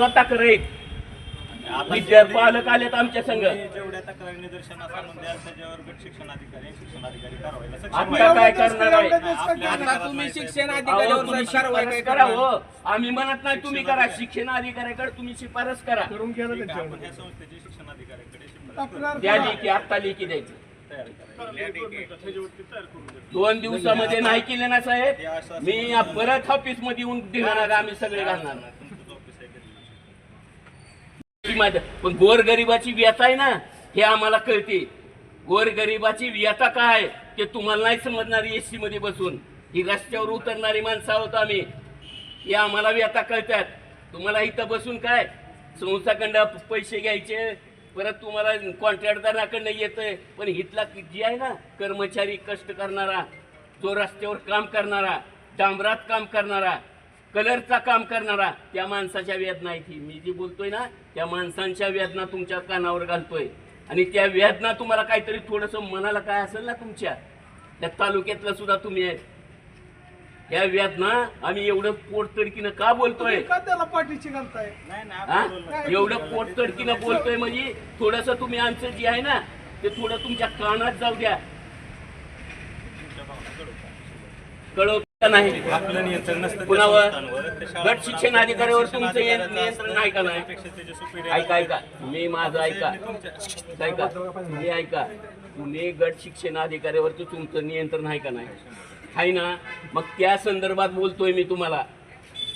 टाकर आहेत विद्यार्थी पालक आलेत आमच्या संघ. तुम्ही जेवढ्या तक्रारी निदर्शनास आणून द्याल त्याच्यावर गट शिक्षणाधिकारी शिक्षणाधिकारी कारवाईला सक्षम आता आहेत. काय करणार आहे? आता तुम्ही नाही साहेब. शिक्षण अहो, अधिकाऱ्यावर तुम्ही कारवाई काय शिफारस करा करणार? हो. आम्ही म्हणत नाही तुम्ही करा. शिक्षण अधिकाऱ्याकडे तुम्ही शिफारस करा. ठीक आहे, आपण ह्या संस्थेची शिक्षणाधिकाऱ्याकडे शिफारस करू. त्या लेखी आत्ता लेखी द्यायची. तयार करा. दोन दिवसामध्ये नाही केले ना साहेब. मी या परत ऑफिसमध्ये येऊन देणार आम्ही सगळे घालणार तुमचंच ऑफिस आहे घरी. ती माझं- पण गोरगरिबाची व्यथा आहे ना हे आम्हाला कळते. गोरगरिबाची व्यथा काय? ते तुम्हाला नाही समजणार एसटी मध्ये बसून. ही रस्त्यावर उतरणारी माणसं आहोत आम्ही. हे आम्हाला व्यथा कळतात. तुम्हाला इथं बसून काय? संस्थाकडं पैसे घ्यायचे परत तुम्हाला कॉन्ट्रॅक्टदाराकडनं येतंय. पण इथला जी आहे ना कर्मचारी कष्ट करणारा जो रस्त्यावर काम करणारा डांबरात काम करणारा कलरचा काम करणारा त्या माणसाच्या वेदना आहे ती. मी जी बोलतोय ना त्या माणसांच्या वेदना तुमच्या कानावर घालतोय. आणि त्या वेदना तुम्हाला काहीतरी थोडंसं मनाला काय असेल ना तुमच्या त्या तालुक्यातलं सुद्धा तुम्ही आहे या वेदना आम्ही एवढं पोटतडकीनं का बोलतोय? का त्याला पाठीची घालताय? हा. एवढं पोटतडकीनं बोलतोय म्हणजे थोडस तुम्ही आमचं जे आहे ना ते थोडं तुमच्या कानात जाऊ द्या. तुमच्या नाही आपलं नियंत्रण नसतं त्या कुणावर? संस्थांवर. ते शाळा- गट शिक्षण अधिकाऱ्यावर तुमचं नियंत्रण. आहे का नाही? त्यापेक्षा त्याचे superior ऐका ऐका. मी माझं ऐका ऐका तुम्ही ऐका तुम्ही गट शिक्षण अधिकाऱ्यावरती तुमचं नियंत्रण आहे का नाही आहे ना मग त्या संदर्भात बोलतोय मी तुम्हाला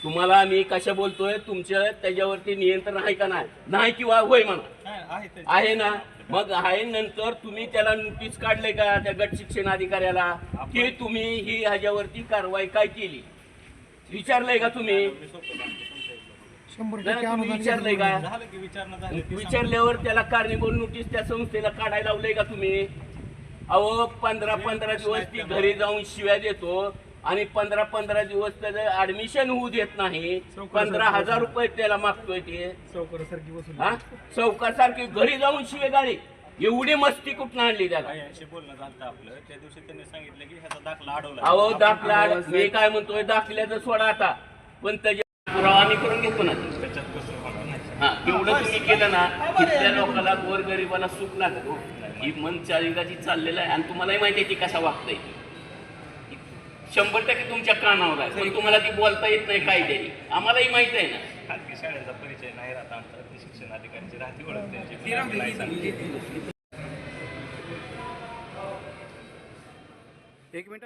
तुम्हाला मी कशा बोलतोय तुमच्या त्याच्यावरती नियंत्रण आहे का नाही? नाही किंवा होय म्हणा. आहे ना? मग आहे नंतर तुम्ही त्याला नोटीस काढले का त्या गट शिक्षण अधिकाऱ्याला की तुम्ही ही ह्याच्यावरती कारवाई काय केली? विचारलंय का तुम्ही? विचारलंय का? विचारल्यावर त्याला कारणीभूत नोटीस त्या संस्थेला काढायला लावलंय का तुम्ही? अहो पंधरा पंधरा दिवस ती घरी जाऊन शिव्या देतो. आणि पंधरा पंधरा दिवस त्याचं ऍडमिशन होऊ देत नाही. पंधरा हजार रुपये त्याला मागतोय ते. चौकडासारखी बसून. हा? चौकासारखी घरी जाऊन शिवे गाडी एवढी मस्ती कुठं आणली त्याला? बोलणं झालं आपलं. त्या दिवशी त्यांनी सांगितलं की ह्याचा दाखला अडवला. अहो दाखला मी काय म्हणतोय दाखल्याचं सोडा आता. पण त्याच्या पुरावा आम्ही करून घेतो ना. त्याच्यात कसं होणार नाही. हा एवढं तुम्ही केलं ना तिथल्या लोकांना गोरगरिबाला सुख लागत हो. ही मन चालिकाची चाललेलं आहे. आणि तुम्हालाही माहिती आहे ती कसा वागतंय. शंभर टक्के तुमच्या कानावर आहे. पण तुम्हाला ती बोलता येत नाही कायद्याने. आम्हालाही माहीत आहे ना. खाजगी शाळेचा परिचय नाही राहत. आमचा ती शिक्षण अधिकाऱ्याची राहते ओळख त्यांची. एक मिनिट